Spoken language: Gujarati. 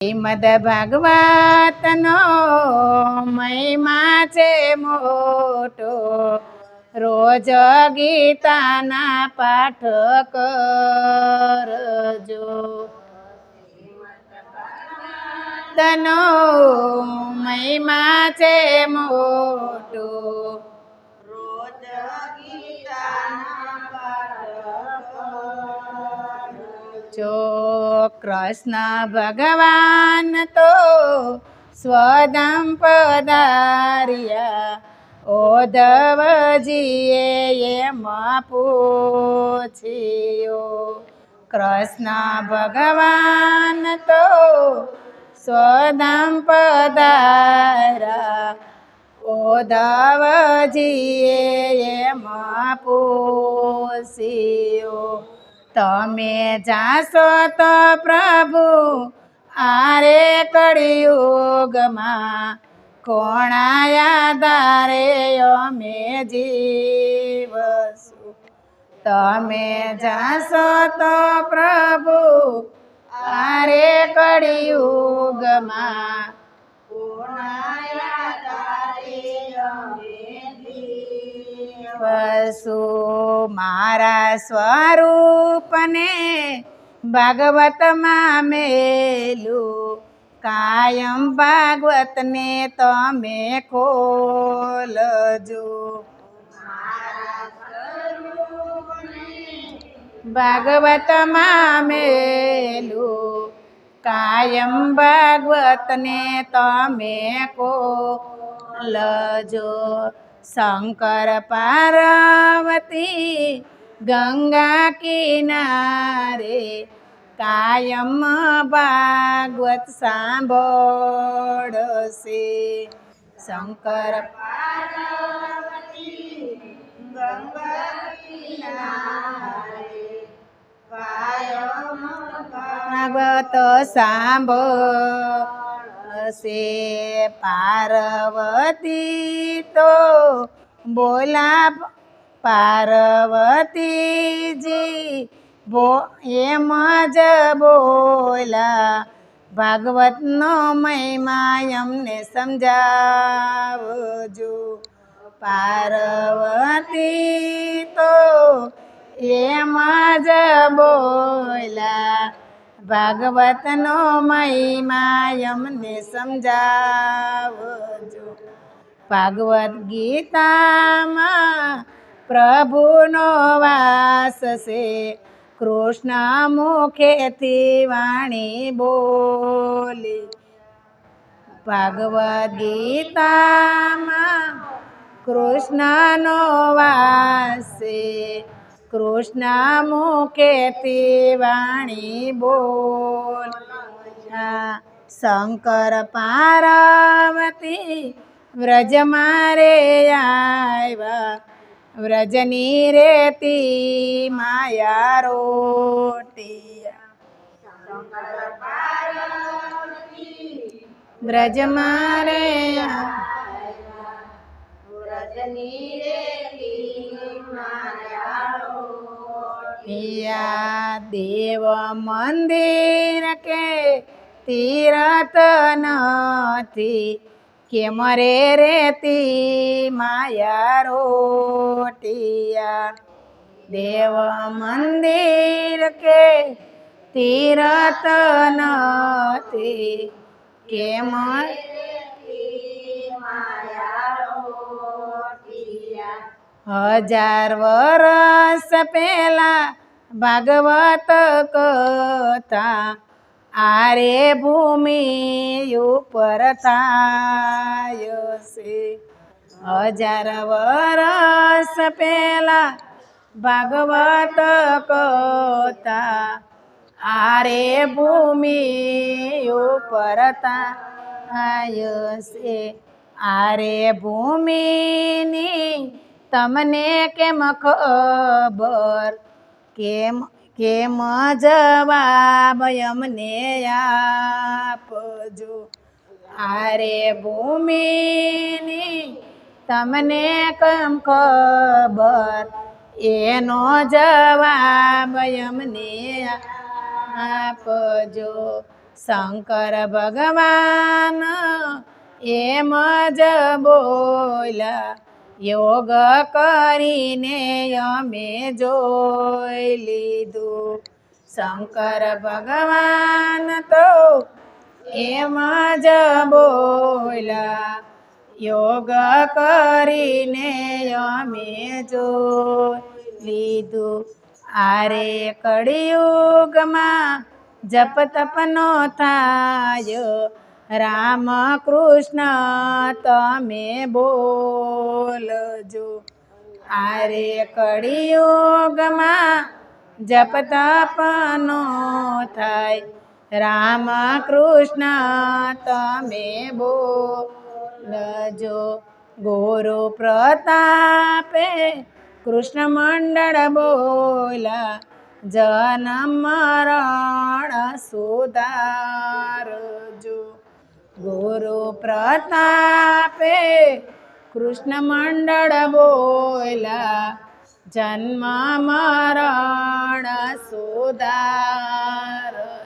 શ્રીમદ ભાગવતનો મહિમા છે મોટો. રોજ ગીતાના પાઠ કરજો. તનો મહિમા છે મોટો. રોજ ગીતાના પાઠ જો કૃષ્ણ ભગવાન તો સ્વદમ પધાર્યા ઓધવજીએ એમ પૂછ્યો, કૃષ્ણ ભગવાન તો સ્વદમ પધાર્યા ઓધવજીએ એમ પૂછ્યો તમે જાશો તો પ્રભુ આરે કળિયુગમાં કોણાયા દારે અમે જીવશું. તમે જાશો તો પ્રભુ આરે કળિયુગમાં કોણાયા જીવ. મારા સ્વરૂપને ભાગવતમાં મેલું કાયમ ભાગવતને તમે ખોલજો. ભાગવતમાં મેલું કાયમ ભાગવતને તમે ખોલજો. શંકર પાર્વતી ગંગા કિનારે કાયમ ભાગવત સાંભળશે શંકર ભાગવત સાંભળશે પાર્વતી તો બોલા પાર્વતીજી, બો એમ જ બોલા, ભાગવતનો મહિમા એમને સમજાવજો. પાર્વતી તો એમ જ બોલા, ભાગવતનો મહિમા એમને સમજાવજો. ભાગવત ગીતામાં પ્રભુનો વાસ છે. કૃષ્ણ મુખેથી વાણી બોલી. ભાગવદ્ ગીતામાં કૃષ્ણનો વાસ છે. કૃષ્ણ મુખેથી વાણી બોલ. શંકર પાર્વતી વ્રજ મારે આવ્યા. વ્રજની રેતી માયા રોટિયા. વ્રજ મારે દેવ મંદિર કે તીરત નથી. કેમ મરે રેતી માયા રોટિયા? દેવ મંદિર કે તીરથ નથી? કેમ હજાર વર્ષ પહેલા ભાગવત કથા આરે ભૂમિ ઉપર થાય છે. હજાર વરસ પહેલા ભાગવત કોતા આરે ભૂમિ ઉપર થાય છે. આરે ભૂમિની તમને કેમ ખબર? કેમ કેમ જવાબ અમને આપજો? આરે ભૂમિની તમને કમ ખબર? એનો જવાબ અમને આપજો. શંકર ભગવાન એમ જ બોલ્યા યોગ કરીને અમે જોઈ લીધું. શંકર ભગવાન તો એમ જ બોલા યોગ કરીને અમે જોઈ લીધું. આરે કળિયુગમાં જપ તપનો થાય રામ કૃષ્ણ, તમે બોલજો. આરે કળિયુગમાં જપ તપનો થાય. રામ કૃષ્ણ, તમે બોલજો. ગોરો પ્રતાપે કૃષ્ણ મંડળ બોલા જન્મ મરણ સુધારજો. ગુરુ પ્રતાપે કૃષ્ણ મંડળ બોલા જન્મ મરણ સુધાર.